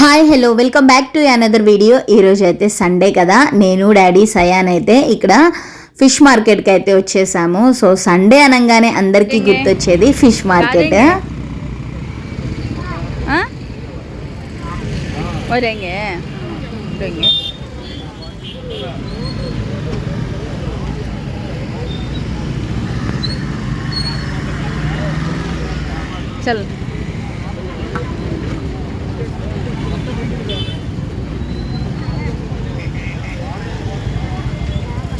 Hi hello welcome back to another video ఈరోజు అయితే Sunday కదా. నేను డాడీ సయాన్ అయితే ఇక్కడ ఫిష్ మార్కెట్కి అయితే వచ్చేసాము. సో సండే అనగానే అందరికీ గుర్తొచ్చేది ఫిష్ మార్కెట్. हाँ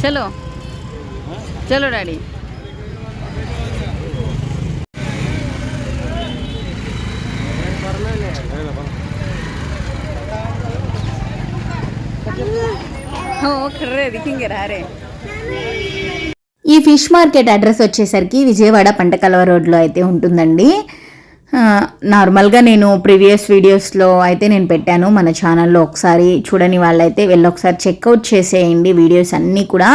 चल चलो चलो डैडी हो कर रहे दिखेंगे रहा रहे ఈ ఫిష్ మార్కెట్ అడ్రస్ వచ్చేసరికి విజయవాడ పంటకలవ రోడ్లో అయితే ఉంటుందండి ఆ, నార్మల్గా నేను ప్రీవియస్ వీడియోస్లో అయితే నేను పెట్టాను. మన ఛానల్లో ఒకసారి చూడని వాళ్ళైతే వెళ్ళి ఒకసారి చెక్అవుట్ చేసేయండి వీడియోస్ అన్నీ కూడా.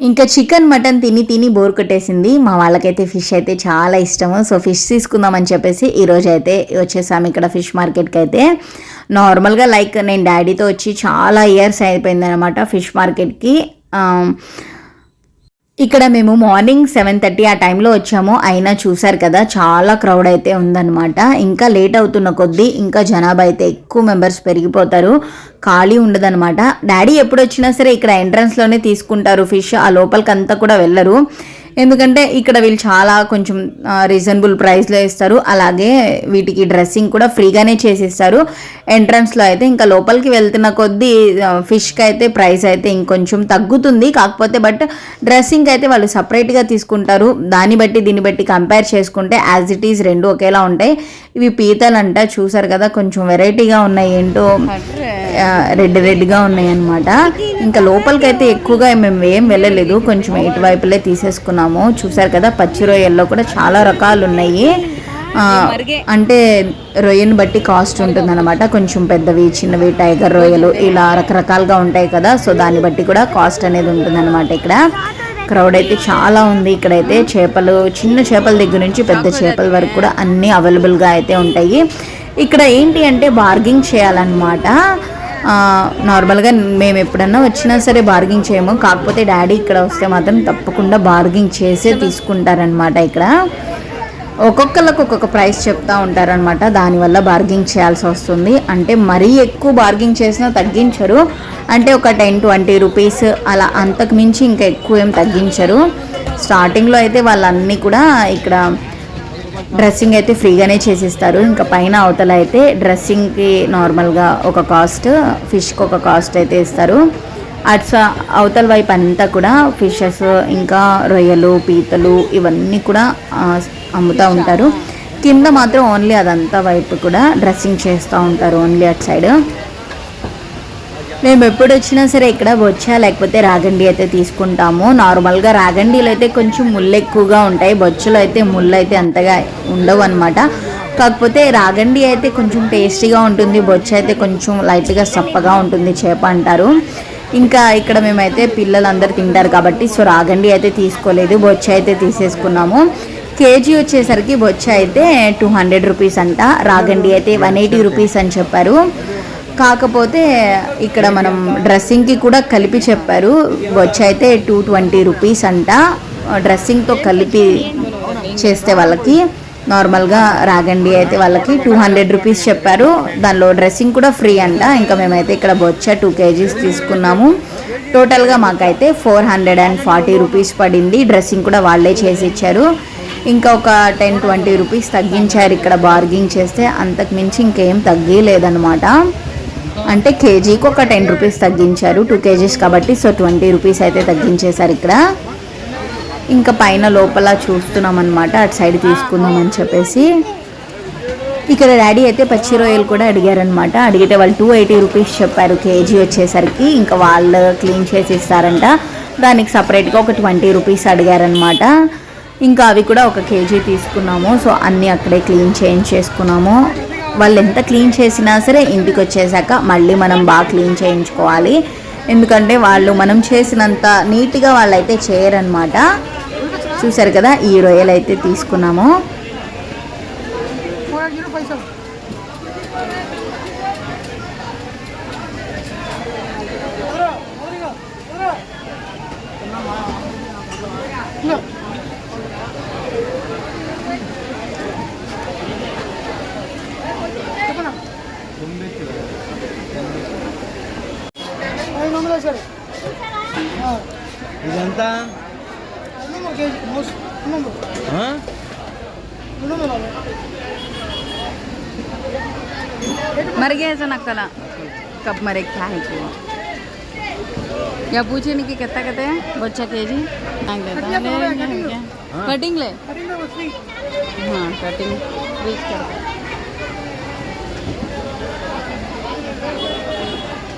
ఇంకా చికెన్ మటన్ తిని తిని బోర్ కొట్టేసింది. మా వాళ్ళకైతే ఫిష్ అయితే చాలా ఇష్టము. సో ఫిష్ తీసుకుందామని చెప్పేసి ఈరోజు అయితే వచ్చేసాము ఇక్కడ ఫిష్ మార్కెట్కి అయితే. నార్మల్గా లైక్ నేను డాడీతో వచ్చి చాలా ఇయర్స్ అయిపోయింది అనమాట ఫిష్ మార్కెట్కి. ఇక్కడ మేము మార్నింగ్ సెవెన్ థర్టీ ఆ టైంలో వచ్చాము. అయినా చూసారు కదా చాలా క్రౌడ్ అయితే ఉందన్నమాట. ఇంకా లేట్ అవుతున్న కొద్దీ ఇంకా జనాభా అయితే ఎక్కువ మెంబర్స్ పెరిగిపోతారు. ఖాళీ ఉండదన్నమాట. డాడీ ఎప్పుడు వచ్చినా సరే ఇక్కడ ఎంట్రన్స్లోనే తీసుకుంటారు ఫిష్. ఆ లోపలికంతా కూడా వెళ్ళరు. ఎందుకంటే ఇక్కడ వీళ్ళు చాలా కొంచెం రీజనబుల్ ప్రైస్లో ఇస్తారు. అలాగే వీటికి డ్రెస్సింగ్ కూడా ఫ్రీగానే చేసేస్తారు. ఎంట్రన్స్లో అయితే ఇంకా లోపలికి వెళ్తున్న కొద్దీ ఫిష్కి అయితే ప్రైస్ అయితే ఇంకొంచెం తగ్గుతుంది. కాకపోతే బట్ డ్రెస్సింగ్ అయితే వాళ్ళు సపరేట్గా తీసుకుంటారు. దాన్ని బట్టి దీన్ని బట్టి కంపేర్ చేసుకుంటే యాజ్ ఇట్ ఈజ్ రెండు ఒకేలా ఉంటాయి. ఇవి పీతలంట చూసారు కదా కొంచెం వెరైటీగా ఉన్నాయి ఏంటో రెడ్ రెడ్ రెడ్గా ఉన్నాయి అనమాట ఇంకా లోపలికి అయితే ఎక్కువగా మేము ఏం వెళ్ళలేదు కొంచెం ఇటువైపులే తీసేసుకున్నాము. చూసారు కదా పచ్చి రొయ్యల్లో కూడా చాలా రకాలు ఉన్నాయి. ఆ, అంటే రొయ్యను బట్టి కాస్ట్ ఉంటుందన్నమాట. కొంచెం పెద్దవి చిన్నవి టైగర్ రొయ్యలు ఇలా రకరకాలుగా ఉంటాయి కదా సో దాన్ని బట్టి కూడా కాస్ట్ అనేది ఉంటుందన్నమాట ఇక్కడ. క్రౌడ్ అయితే చాలా ఉంది. ఇక్కడైతే చేపలు చిన్న చేపల దగ్గర నుంచి పెద్ద చేపల వరకు కూడా అన్నీ అవైలబుల్గా అయితే ఉంటాయి. ఇక్కడ ఏంటి అంటే బార్గింగ్ చేయాలన్నమాట. నార్మల్గా మేము ఎప్పుడన్నా వచ్చినా సరే బార్గింగ్ చేయము. కాకపోతే డాడీ ఇక్కడ వస్తే మాత్రం తప్పకుండా బార్గింగ్ చేసే తీసుకుంటారనమాట ఇక్కడ. ఒక్కొక్కరికి ఒక్కొక్క ప్రైస్ చెప్తా ఉంటారనమాట దానివల్ల బార్గింగ్ చేయాల్సి వస్తుంది. అంటే మరీ ఎక్కువ బార్గింగ్ చేసినా తగ్గించరు. అంటే ఒక టెన్ ట్వంటీ రూపీస్ అలా అంతకు మించి ఇంకా ఎక్కువ ఏం తగ్గించరు. స్టార్టింగ్లో అయితే వాళ్ళన్నీ కూడా ఇక్కడ డ్రెస్సింగ్ అయితే ఫ్రీగానే చేసిస్తారు. ఇంకా పైన అవతల అయితే డ్రెస్సింగ్కి నార్మల్గా ఒక కాస్ట్ ఫిష్కి ఒక కాస్ట్ అయితే ఇస్తారు. అట్స్ అవతల వైపు అంతా కూడా ఫిషెస్ ఇంకా రొయ్యలు పీతలు ఇవన్నీ కూడా అమ్ముతూ ఉంటారు. కింద మాత్రం ఓన్లీ అదంతా వైపు కూడా డ్రెస్సింగ్ చేస్తూ ఉంటారు ఓన్లీ అట్ సైడ్. మేము ఎప్పుడు వచ్చినా సరే ఇక్కడ బొచ్చా లేకపోతే రాగండి అయితే తీసుకుంటాము. నార్మల్గా రాగండిలు అయితే కొంచెం ముళ్ళు ఎక్కువగా ఉంటాయి. బొచ్చలు అయితే ముళ్ళు అయితే అంతగా ఉండవు అనమాట కాకపోతే రాగండి అయితే కొంచెం టేస్టీగా ఉంటుంది. బొచ్చ అయితే కొంచెం లైట్గా సప్పగా ఉంటుంది చేప అంటారు. ఇంకా ఇక్కడ మేమైతే పిల్లలందరూ తింటారు కాబట్టి సో రాగండి అయితే తీసుకోలేదు బొచ్చ అయితే తీసేసుకున్నాము. కేజీ వచ్చేసరికి బొచ్చ అయితే టూ హండ్రెడ్ రూపీస్ అంట రాగండి అయితే వన్ ఎయిటీ రూపీస్ అని చెప్పారు. కాకపోతే ఇక్కడ మనం డ్రెస్సింగ్కి కూడా కలిపి చెప్పారు బొచ్చ అయితే టూ ట్వంటీ రూపీస్ అంట డ్రెస్సింగ్తో కలిపి చేస్తే వాళ్ళకి. నార్మల్గా రాగండి అయితే వాళ్ళకి టూ హండ్రెడ్ రూపీస్ చెప్పారు. దానిలో డ్రెస్సింగ్ కూడా ఫ్రీ అంట. ఇంకా మేమైతే ఇక్కడ బొచ్చ టూ కేజీస్ తీసుకున్నాము. టోటల్గా మాకైతే four hundred and forty rupees పడింది. డ్రెస్సింగ్ కూడా వాళ్ళే చేసి ఇచ్చారు. ఇంకా ఒక టెన్ ట్వంటీ రూపీస్ తగ్గించారు ఇక్కడ బార్గింగ్ చేస్తే. అంతకు మించి ఇంకేం తగ్గిలేదనమాట అంటే కేజీకి ఒక టెన్ రూపీస్ తగ్గించారు. టూ కేజీస్ కాబట్టి సో ట్వంటీ రూపీస్ అయితే తగ్గించేశారు ఇక్కడ. ఇంకా పైన లోపల చూస్తున్నాం అనమాట అటు సైడ్ తీసుకుందాం అని చెప్పేసి. ఇక్కడ డాడీ అయితే పచ్చి రొయ్యలు కూడా అడిగారనమాట అడిగితే వాళ్ళు టూ ఎయిటీ రూపీస్ చెప్పారు కేజీ వచ్చేసరికి. ఇంకా వాళ్ళు క్లీన్ చేసి ఇస్తారంట. దానికి సపరేట్గా ఒక ట్వంటీ రూపీస్ అడిగారనమాట ఇంకా అవి కూడా ఒక కేజీ తీసుకున్నాము. సో అన్నీ అక్కడే క్లీన్ చేయించేసుకున్నాము. వాళ్ళు ఎంత క్లీన్ చేసినా సరే ఇంటికి వచ్చేసాక మళ్ళీ మనం బాగా క్లీన్ చేయించుకోవాలి. ఎందుకంటే వాళ్ళు మనం చేసినంత నీట్గా వాళ్ళైతే చేయరనమాట చూసారు కదా ఈ రొయ్యలు అయితే తీసుకున్నాము. ఇదంతా వందల కేజీ మోస్ రెండు వందలు ఆ? రెండు వందలు బాబాయ్. मर गया ऐसा नकला कब मरे क्या है कि वो या पूछे नहीं कि कितना कहते हैं बच्चा के जी देता है ले लेंगे हम क्या कटिंग ले కటింగ్ లో ఫ్రీ हाँ कटिंग फ्रीज कर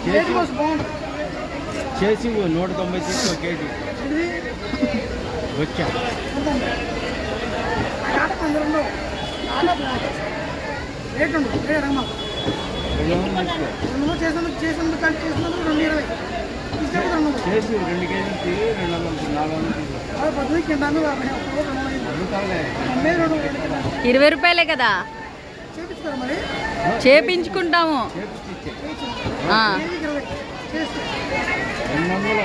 కేజీ మోస్ బాగుంటుంది చేసి ఓ నూట తొంభై తీసుకో కేజీ ఇది వచ్చా. చేసి రెండు కేజీలు తీ, రెండు వందలు నాలుగు వందలు ఇరవై. రూపాయలే కదా? చేపించుకుంటాము. రెండు వందలు.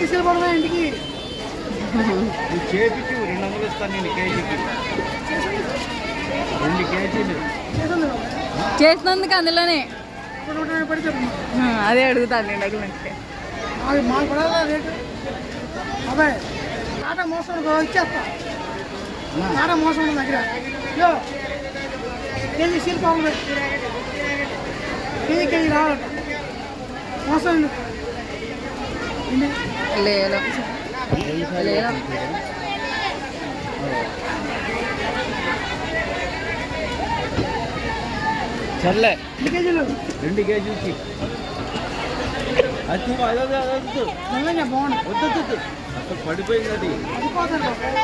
తీసుకెళ్ళిపోవడమే ఇంటికి? నువ్వు చేపించి రెండు వందలు ఇస్తాను నేను కేజీకి. రెండు కేజీలు. చేసినందుకు అందులోనే. అదే అడుగుతాను నేను అడుగుతుంటే మాకు మాకు పడాలా రేటు. అబ్బాయి టాటా మోసం ఇచ్చేస్తా. టాటా మోసం దగ్గర. కేజీ సీల్ పావులు కేజీ కేజీ రావాలంట. మోసం ఎందుకు? సర్లే కేజీలు? రెండు కేజీలకి అది అదే నిజంగా బాగుంది వద్దొద్దు అసలు పడిపోయింది అది. అది పోతాడు అది అది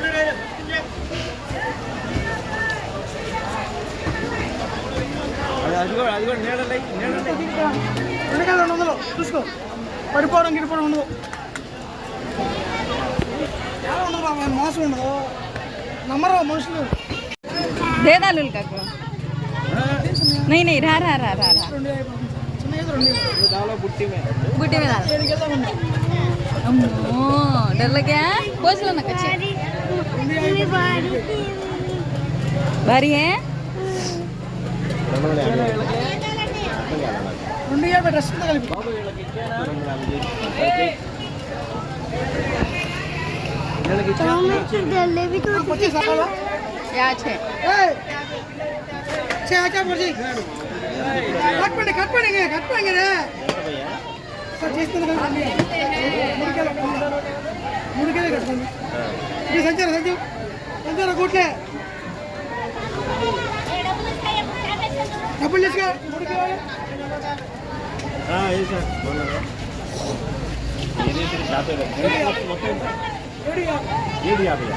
కూడా అది కూడా నీడలై నీడలై రెండు కాదు రెండు వందలు చూసుకో పడిపోవడం గిడిపోవడం ఉండదు ఎలా ఉండదు బాబా మోసం ఉండదు నమ్మరు మనుషులు दे दालूल का को नहीं नहीं रहा रहा रहा रहा रहा రెండు అయిపోతుంది చిన్న ఏదో రెండు అయిపోతుంది. దాలో బుట్టి మీద बुट्टी में डाल ఏడు గెలుతా ఉంది अम्मो डर लग गया पोछ लो ना कच्चे भारी है రెండు యాభై డ్రెస్ కలిపి వచ్చి సకాలా या छे ఏయ్ చే ఆచా పడి కట్ పండి కట్ పండి కట్ పండి రే సార్ చేస్తుంది కదా మూడు కేలు మూడు కేలు కట్టుకోండి ఇది సంచార సంచు సంచార కూట్లే డబ్బులు తీసుకో ఏడు యాభై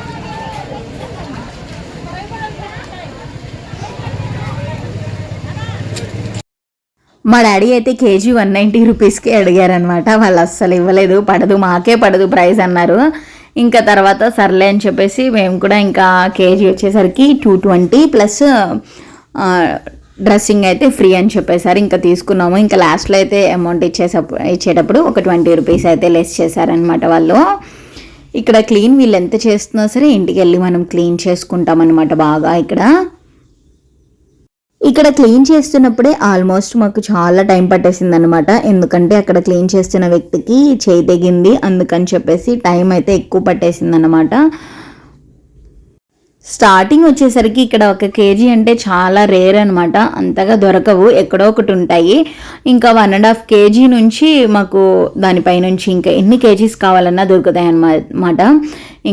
మా డాడీ అయితే కేజీ వన్ నైంటీ రూపీస్కి అడిగారనమాట వాళ్ళు అస్సలు ఇవ్వలేదు. పడదు మాకే పడదు ప్రైస్ అన్నారు. ఇంకా తర్వాత సర్లే అని చెప్పేసి మేము కూడా ఇంకా కేజీ వచ్చేసరికి టూ ట్వంటీ ప్లస్ డ్రెస్సింగ్ అయితే ఫ్రీ అని చెప్పేసారు ఇంకా తీసుకున్నాము. ఇంకా లాస్ట్లో అయితే అమౌంట్ ఇచ్చేసప్పుడు ఇచ్చేటప్పుడు ఒక ట్వంటీ రూపీస్ అయితే లెస్ చేశారనమాట వాళ్ళు. ఇక్కడ క్లీన్ వీళ్ళు ఎంత చేస్తున్నా సరే ఇంటికి వెళ్ళి మనం క్లీన్ చేసుకుంటాం అనమాట బాగా ఇక్కడ. ఇక్కడ క్లీన్ చేస్తున్నప్పుడే ఆల్మోస్ట్ మాకు చాలా టైం పట్టేసింది అనమాట ఎందుకంటే అక్కడ క్లీన్ చేస్తున్న వ్యక్తికి చేయి తెగింది. అందుకని చెప్పేసి టైం అయితే ఎక్కువ పట్టేసింది అనమాట స్టార్టింగ్ వచ్చేసరికి ఇక్కడ ఒక కేజీ అంటే చాలా రేర్ అనమాట అంతగా దొరకవు. ఎక్కడో ఒకటి ఉంటాయి. ఇంకా వన్ అండ్ హాఫ్ కేజీ నుంచి మాకు దానిపై నుంచి ఇంకా ఎన్ని కేజీస్ కావాలన్నా దొరుకుతాయి అన్నమాట.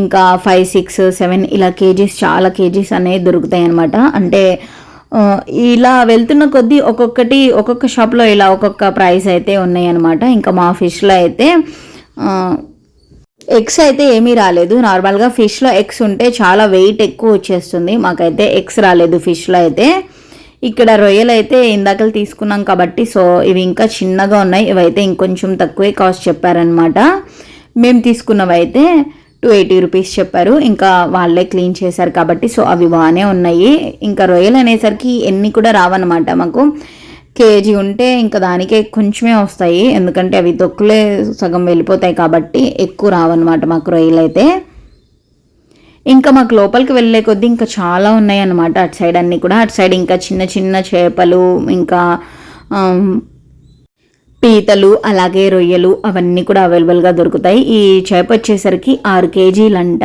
ఇంకా ఫైవ్ సిక్స్ సెవెన్ ఇలా కేజీస్ చాలా కేజీస్ అనేవి దొరుకుతాయి అనమాట అంటే ఇలా వెళ్తున్న కొద్దీ ఒక్కొక్కటి ఒక్కొక్క షాప్లో ఇలా ఒక్కొక్క ప్రైస్ అయితే ఉన్నాయి అనమాట ఇంకా మా ఫిష్లో అయితే ఎగ్స్ అయితే ఏమీ రాలేదు. నార్మల్గా ఫిష్లో ఎగ్స్ ఉంటే చాలా వెయిట్ ఎక్కువ వచ్చేస్తుంది. మాకైతే ఎగ్స్ రాలేదు ఫిష్లో అయితే. ఇక్కడ రొయ్యలు అయితే ఇందాకలు తీసుకున్నాం కాబట్టి సో ఇవి ఇంకా చిన్నగా ఉన్నాయి. ఇవైతే ఇంకొంచెం తక్కువే కాస్ట్ చెప్పారనమాట మేము తీసుకున్నవి అయితే టూ ఎయిటీ రూపీస్ చెప్పారు. ఇంకా వాళ్ళే క్లీన్ చేశారు కాబట్టి సో అవి బాగానే ఉన్నాయి. ఇంకా రొయ్యలు అనేసరికి ఎన్ని కూడా రావన్నమాట మాకు. కేజీ ఉంటే ఇంకా దానికే కొంచెమే వస్తాయి. ఎందుకంటే అవి తొక్కులే సగం వెళ్ళిపోతాయి కాబట్టి ఎక్కువ రావన్నమాట మాకు రొయ్యలు అయితే. ఇంకా మాకు లోపలికి వెళ్ళే కొద్దీ ఇంకా చాలా ఉన్నాయి అన్నమాట అటు సైడ్ అన్నీ కూడా అటు సైడ్ ఇంకా చిన్న చిన్న చేపలు ఇంకా పీతలు అలాగే రొయ్యలు అవన్నీ కూడా అవైలబుల్గా దొరుకుతాయి. ఈ చేప వచ్చేసరికి ఆరు కేజీలంట.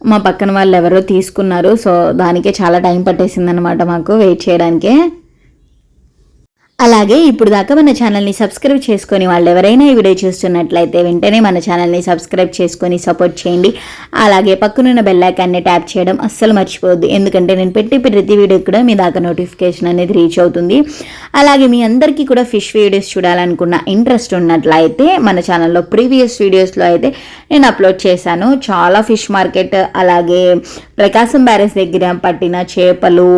మా పక్కన వాళ్ళు ఎవరో తీసుకున్నారు. సో దానికే చాలా టైం పట్టేసిందనమాట మాకు వెయిట్ చేయడానికే. అలాగే ఇప్పుడు దాకా మన ఛానల్ని సబ్స్క్రైబ్ చేసుకొని వాళ్ళు ఎవరైనా ఈ వీడియో చూస్తున్నట్లయితే వెంటనే మన ఛానల్ని సబ్స్క్రైబ్ చేసుకొని సపోర్ట్ చేయండి. అలాగే పక్కనున్న బెల్లైకాన్ని ట్యాప్ చేయడం అస్సలు మర్చిపోవద్దు. ఎందుకంటే నేను పెట్టి ప్రతి వీడియో కూడా మీ దాకా నోటిఫికేషన్ అనేది రీచ్ అవుతుంది. అలాగే మీ అందరికీ కూడా ఫిష్ వీడియోస్ చూడాలనుకున్న ఇంట్రెస్ట్ ఉన్నట్లయితే మన ఛానల్లో ప్రీవియస్ వీడియోస్లో అయితే నేను అప్లోడ్ చేశాను. చాలా ఫిష్ మార్కెట్ అలాగే ప్రకాశం బ్యారేజ్ దగ్గర పట్టిన చేపలు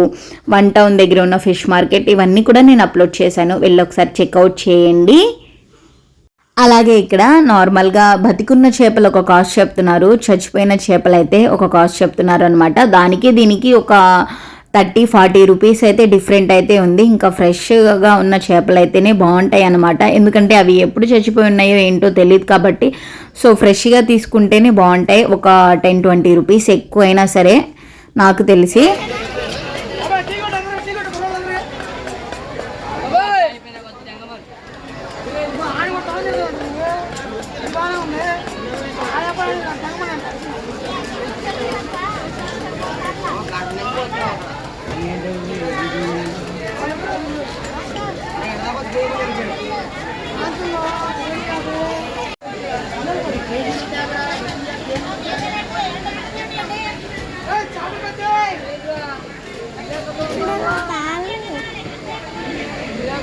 వన్ టౌన్ దగ్గర ఉన్న ఫిష్ మార్కెట్ ఇవన్నీ కూడా నేను అప్లోడ్ చేశాను. వెళ్ళి ఒకసారి చెక్అవుట్ చేయండి. అలాగే ఇక్కడ నార్మల్గా బతికున్న చేపలు ఒక కాస్ట్ చెప్తున్నారు. చచ్చిపోయిన చేపలు అయితే ఒక కాస్ట్ చెప్తున్నారు అనమాట దానికి దీనికి ఒక థర్టీ ఫార్టీ రూపీస్ అయితే డిఫరెంట్ అయితే ఉంది. ఇంకా ఫ్రెష్గా ఉన్న చేపలు అయితేనే బాగుంటాయి అనమాట ఎందుకంటే అవి ఎప్పుడు చచ్చిపోయి ఉన్నాయో ఏంటో తెలియదు కాబట్టి. సో ఫ్రెష్గా తీసుకుంటేనే బాగుంటాయి. ఒక టెన్ ట్వంటీ రూపీస్ ఎక్కువైనా సరే నాకు తెలిసి.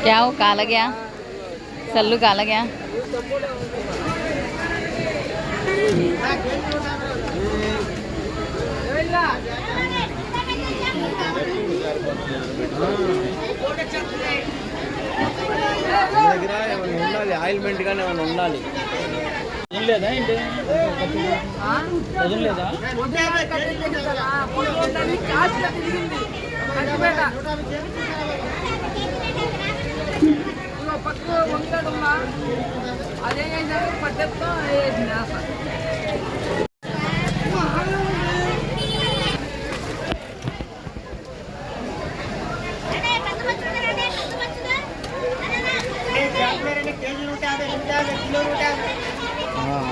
क्या वो काला गया सल्लू काला गया మీ దగ్గర ఏమైనా ఉండాలి ఆయిల్మెంట్ కానీ ఏమైనా ఉండాలి లేదా ఏంటి లేదా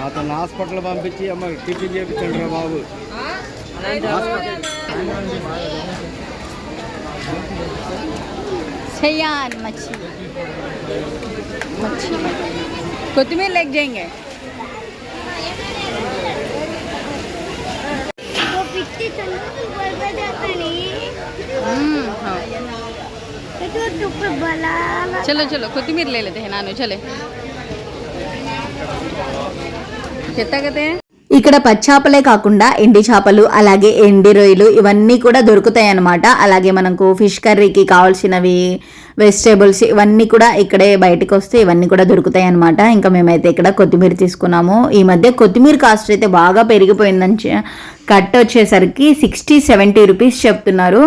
అతను హాస్పిటల్ పంపించి అమ్మ టిఫిన్ చేయించండి రా బాబు చెయ్యాలి మచ్చి. मच्छी कोतमीर लेके जाएँगे। हम्म, हाँ। चलो चलो कोतमीर ले लेते हैं नानू चले। कितना कहते हैं? ఇక్కడ పచ్చాపలే కాకుండా ఎండి చేపలు అలాగే ఎండి రొయ్యలు ఇవన్నీ కూడా దొరుకుతాయి అన్నమాట అలాగే మనకు ఫిష్ కర్రీకి కావాల్సినవి వెజిటేబుల్స్ ఇవన్నీ కూడా ఇక్కడే బయటకు వస్తే ఇవన్నీ కూడా దొరుకుతాయి అన్నమాట ఇంకా మేమైతే ఇక్కడ కొత్తిమీర తీసుకున్నాము. ఈ మధ్య కొత్తిమీర కాస్ట్ అయితే బాగా పెరిగిపోయిందని కట్ వచ్చేసరికి సిక్స్టీ సెవెంటీ రూపీస్ చెప్తున్నారు.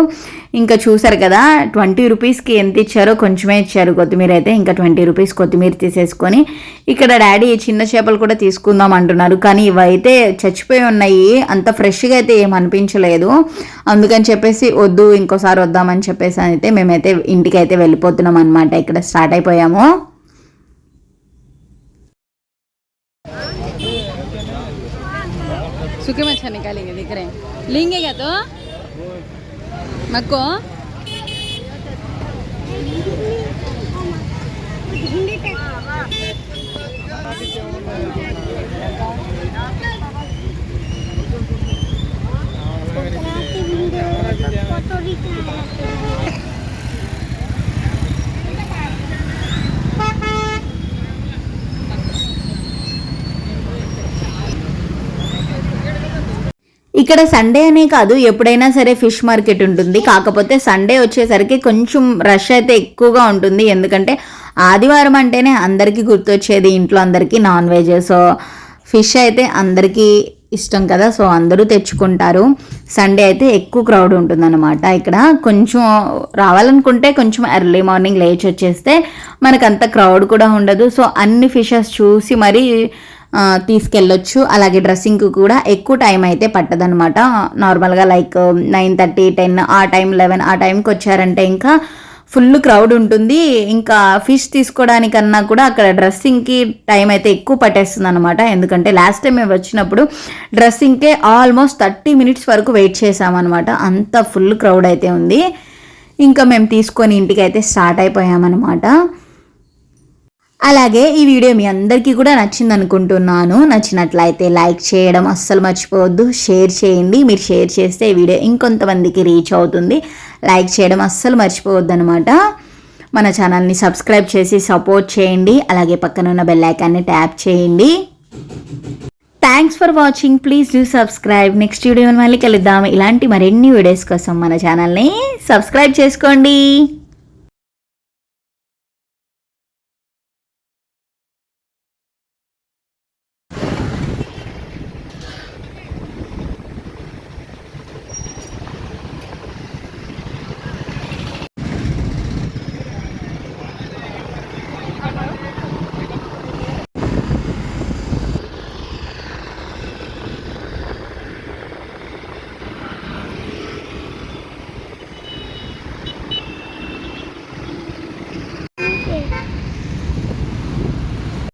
ఇంకా చూసారు కదా ట్వంటీ రూపీస్కి ఎంత ఇచ్చారో కొంచెమే ఇచ్చారు కొత్తిమీర అయితే ఇంకా ట్వంటీ రూపీస్ కొత్తిమీర తీసేసుకొని ఇక్కడ డాడీ చిన్న చేపలు కూడా తీసుకుందాం అంటున్నారు కానీ ఇవైతే చచ్చిపోయి ఉన్నాయి అంత ఫ్రెష్గా అయితే ఏం అనిపించలేదు అందుకని చెప్పేసి వద్దు ఇంకోసారి వద్దామని చెప్పేసి అయితే మేమైతే ఇంటికి అయితే వెళ్ళిపోతున్నాం అనమాట ఇక్కడ స్టార్ట్ అయిపోయాము सूखे मच्छा निकालेंगे दिख रहे हैं लेंगे क्या तो ಮಕ್ಕೋ Puerto Rico. ఇక్కడ సండే అనే కాదు ఎప్పుడైనా సరే ఫిష్ మార్కెట్ ఉంటుంది. కాకపోతే సండే వచ్చేసరికి కొంచెం రష్ అయితే ఎక్కువగా ఉంటుంది. ఎందుకంటే ఆదివారం అంటేనే అందరికీ గుర్తొచ్చేది ఇంట్లో అందరికీ నాన్ వెజ్ సో ఫిష్ అయితే అందరికీ ఇష్టం కదా సో అందరూ తెచ్చుకుంటారు. సండే అయితే ఎక్కువ క్రౌడ్ ఉంటుందన్నమాట ఇక్కడ. కొంచెం రావాలనుకుంటే కొంచెం ఎర్లీ మార్నింగ్ లేచి వచ్చేస్తే మనకు అంత క్రౌడ్ కూడా ఉండదు. సో అన్ని ఫిషెస్ చూసి మరీ తీసుకెళ్ళొచ్చు. అలాగే డ్రెస్సింగ్కి కూడా ఎక్కువ టైం అయితే పట్టదనమాట నార్మల్గా లైక్ నైన్ థర్టీ టెన్ ఆ టైం లెవెన్ ఆ టైంకి వచ్చారంటే ఇంకా ఫుల్ క్రౌడ్ ఉంటుంది. ఇంకా ఫిష్ తీసుకోవడానికన్నా కూడా అక్కడ డ్రెస్సింగ్కి టైం అయితే ఎక్కువ పట్టేస్తుంది అనమాట ఎందుకంటే లాస్ట్ టైం మేము వచ్చినప్పుడు డ్రెస్సింగ్కే ఆల్మోస్ట్ థర్టీ మినిట్స్ వరకు వెయిట్ చేసామన్నమాట అంత ఫుల్ క్రౌడ్ అయితే ఉంది. ఇంకా మేము తీసుకొని ఇంటికి అయితే స్టార్ట్ అయిపోయామన్నమాట. అలాగే ఈ వీడియో మీ అందరికీ కూడా నచ్చింది అనుకుంటున్నాను నచ్చినట్లయితే లైక్ చేయడం అస్సలు మర్చిపోవద్దు. షేర్ చేయండి. మీరు షేర్ చేస్తే ఈ వీడియో ఇంకొంతమందికి రీచ్ అవుతుంది. లైక్ చేయడం అస్సలు మర్చిపోవద్దు అనమాట మన ఛానల్ని సబ్స్క్రైబ్ చేసి సపోర్ట్ చేయండి. అలాగే పక్కన ఉన్న బెల్ ఐకాన్ని ట్యాప్ చేయండి. Thanks for watching please do subscribe next video మళ్ళీ కలుద్దాం. ఇలాంటి మరిన్ని వీడియోస్ కోసం మన ఛానల్ని సబ్స్క్రైబ్ చేసుకోండి.